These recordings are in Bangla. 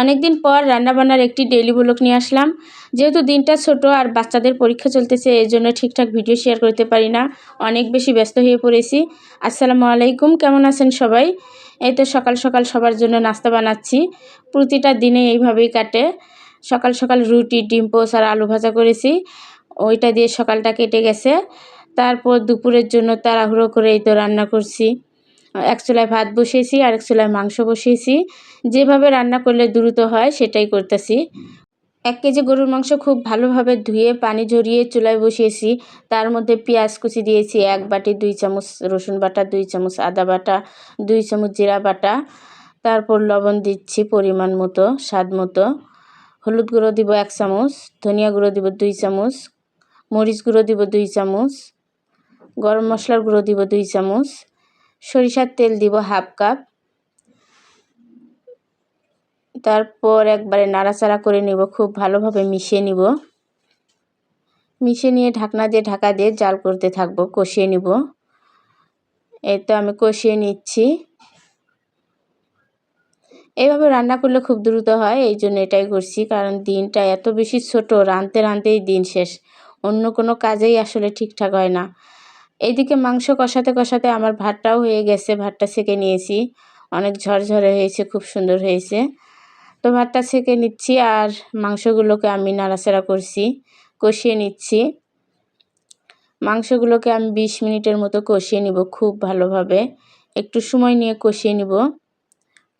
অনেকদিন পর রান্নাবান্নার একটি ডেইলি ব্লগ নিয়ে আসলাম। যেহেতু দিনটা ছোট আর বাচ্চাদের পরীক্ষা চলতেছে এই জন্য ঠিকঠাক ভিডিও শেয়ার করতে পারি না। অনেক বেশি ব্যস্ত হয়ে পড়েছি। আসসালামু আলাইকুম, কেমন আছেন সবাই? এই তো সকাল সকাল সবার জন্য নাস্তা বানাচ্ছি। প্রতিটা দিনে এইভাবেই কাটে। সকাল সকাল রুটি, ডিম পোস আর আলু ভাজা করেছি। ওইটা দিয়ে সকালটা কেটে গেছে। তারপর দুপুরের জন্য তাড়াহুড়ো করে এই তো রান্না করছি। এক চুলায় ভাত বসিয়েছি আর এক চুলায় মাংস বসিয়েছি। যেভাবে রান্না করলে দ্রুত হয়, সেটাই করতেছি। এক কেজি গরুর মাংস খুব ভালোভাবে ধুয়ে, পানি ঝরিয়ে চুলায় বসিয়েছি। তার মধ্যে পেঁয়াজ কুচি দিয়েছি, এক বাটি দুই চামচ রসুন বাটা, দুই চামচ আদা বাটা, দুই চামচ জিরা বাটা। তারপর লবণ দিচ্ছি পরিমাণ মতো, স্বাদ মতো। হলুদ গুঁড়ো দিব এক চামচ, ধনিয়া গুঁড়ো দিব দুই চামচ, মরিচ গুঁড়ো দিব দুই চামচ, গরম মশলার গুঁড়ো দিব দুই চামচ সরিষার তেল দিব হাফ কাপ। তারপর একবারে নাড়াচাড়া করে নিব, খুব ভালোভাবে মিশিয়ে নিব। মিশিয়ে নিয়ে ঢাকনা দিয়ে ঢাকা দিয়ে জাল করতে থাকব, কষিয়ে নিব। এই তো আমি কষিয়ে নিচ্ছি। এইভাবে রান্না করলে খুব দ্রুত হয়, এই জন্য এটাই করছি, কারণ দিনটা এত বেশি ছোট, রাঁধতে রাঁধতেই দিন শেষ। অন্য কোনো কাজেই আসলে ঠিকঠাক হয় না। এইদিকে মাংস কষাতে কষাতে আমার ভাতটাও হয়ে গেছে, ভাতটা সেকে নিয়েছি। অনেক ঝরঝরে হয়েছে, খুব সুন্দর হয়েছে। তো ভাতটা ছেঁকে নিচ্ছি আর মাংসগুলোকে আমি নাড়াচাড়া করছি, কষিয়ে নিচ্ছি। মাংসগুলোকে আমি বিশ মিনিটের মতো কষিয়ে নিব খুব ভালোভাবে। একটু সময় নিয়ে কষিয়ে নিব।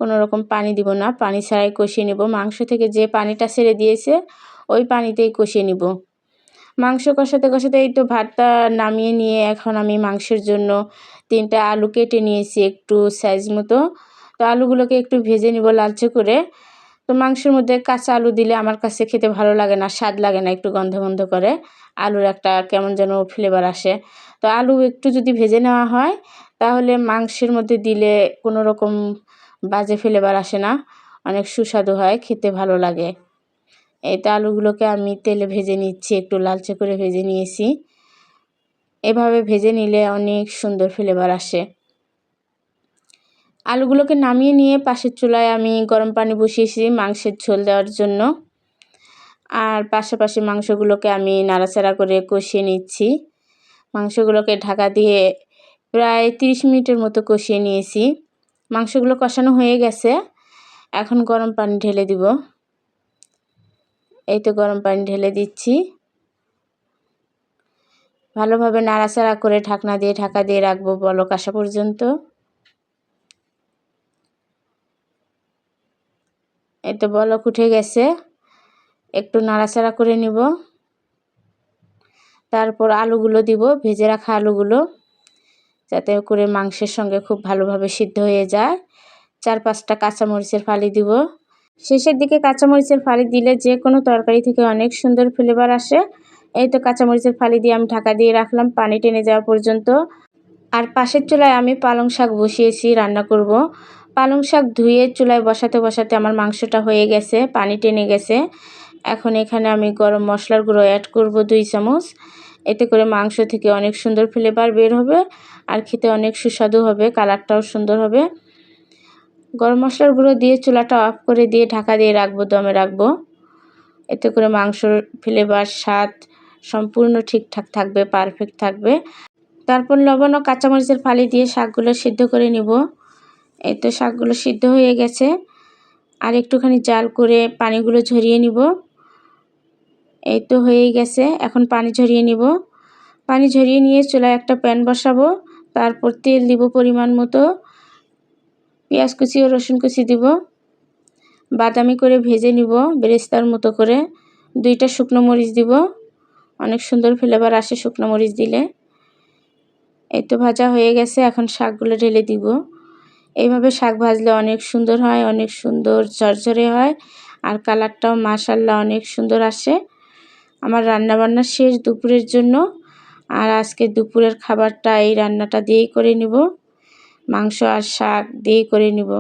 কোনো রকম পানি দিব না, পানি ছাড়াই কষিয়ে নিব। মাংস থেকে যে পানিটা ছেড়ে দিয়েছে, ওই পানিতেই কষিয়ে নিব। মাংস কষাতে কষাতে এই তো ভাতটা নামিয়ে নিয়ে এখন আমি মাংসের জন্য তিনটা আলু কেটে নিয়েছি একটু সাইজ মতো। তো আলুগুলোকে একটু ভেজে নিব লালচে করে। তো মাংসের মধ্যে কাঁচা আলু দিলে আমার কাছে খেতে ভালো লাগে না, স্বাদ লাগে না, একটু গন্ধ গন্ধ করে। আলুর একটা কেমন যেন ফ্লেভার আসে। তো আলু একটু যদি ভেজে নেওয়া হয়, তাহলে মাংসের মধ্যে দিলে কোনো রকম বাজে ফ্লেভার আসে না। অনেক সুস্বাদু হয়, খেতে ভালো লাগে। তো আলুগুলোকে আমি তেলে ভেজে নিচ্ছি, একটু লালচে করে ভেজে নিয়েছি। এভাবে ভেজে নিলে অনেক সুন্দর ফ্লেভার আসে। আলুগুলোকে নামিয়ে নিয়ে পাশের চুলায় আমি গরম পানি বসিয়েছি মাংসের ঝোল দেওয়ার জন্য। আর পাশাপাশি মাংসগুলোকে আমি নাড়াচাড়া করে কষিয়ে নিচ্ছি। মাংসগুলোকে ঢাকা দিয়ে প্রায় 30 মিনিটের মতো কষিয়ে নিয়েছি। মাংসগুলো কষানো হয়ে গেছে, এখন গরম পানি ঢেলে দিব। এই তো গরম পানি ঢেলে দিচ্ছি। ভালোভাবে নাড়াচাড়া করে ঢাকনা দিয়ে ঢাকা দিয়ে রাখব বলক আসা পর্যন্ত। এই তো বলক উঠে গেছে, একটু নাড়াচাড়া করে নিব। তারপর আলুগুলো দিব, ভেজে রাখা আলুগুলো, যাতে করে মাংসের সঙ্গে খুব ভালোভাবে সিদ্ধ হয়ে যায়। চার পাঁচটা কাঁচামরিচের ফালি দিব। শেষের দিকে কাঁচামরিচের ফালি দিলে যে কোনো তরকারি থেকে অনেক সুন্দর ফ্লেভার আসে। এই তো কাঁচামরিচের ফালি দিয়ে আমি ঢাকা দিয়ে রাখলাম, পানি টেনে যাওয়া পর্যন্ত। আর পাশের চুলায় আমি পালং শাক বসিয়েছি, রান্না করব। পালং শাক ধুয়ে চুলায় বসাতে বসাতে আমার মাংসটা হয়ে গেছে, পানি টেনে গেছে। এখন এখানে আমি গরম মশলার গুঁড়ো অ্যাড করব দুই চামচ। এতে করে মাংস থেকে অনেক সুন্দর ফ্লেভার বের হবে, আর খেতে অনেক সুস্বাদু হবে কালারটাও সুন্দর হবে। গরম মশলার গুঁড়ো দিয়ে চুলাটা অফ করে দিয়ে ঢাকা দিয়ে রাখব, দমে রাখব। এতে করে মাংসর ফ্লেভার স্বাদ সম্পূর্ণ ঠিকঠাক থাকবে পারফেক্ট থাকবে। তারপর লবণ ও কাঁচামরিচের ফালি দিয়ে শাকগুলো সিদ্ধ করে নিব। এই তো শাকগুলো সিদ্ধ হয়ে গেছে। আর একটুখানি জাল করে পানিগুলো ঝরিয়ে নিব। এই তো হয়ে গেছে, এখন পানি ঝরিয়ে নিব। পানি ঝরিয়ে নিয়ে চুলায় একটা প্যান বসাবো। তারপর তেল দিব পরিমাণ মতো। পেঁয়াজ কুচি ও রসুন কুচি দিব। বাদামি করে ভেজে নিব বেরেস্তার মতো করে। দুইটা শুকনো মরিচ দিব। অনেক সুন্দর ফ্লেভার আসে শুকনো মরিচ দিলে। এই তো ভাজা হয়ে গেছে, এখন শাকগুলো ঢেলে দিব। এইভাবে শাক ভাজলে অনেক সুন্দর হয়, অনেক সুন্দর ঝরঝরে হয় আর কালারটাও মাশাল্লাহ অনেক সুন্দর আসে। আমার রান্নাবান্না শেষ দুপুরের জন্য আর আজকে দুপুরের খাবারটা এই রান্নাটা দিয়েই করে নিব। মাংস আর শাক দিয়েই করে নিব।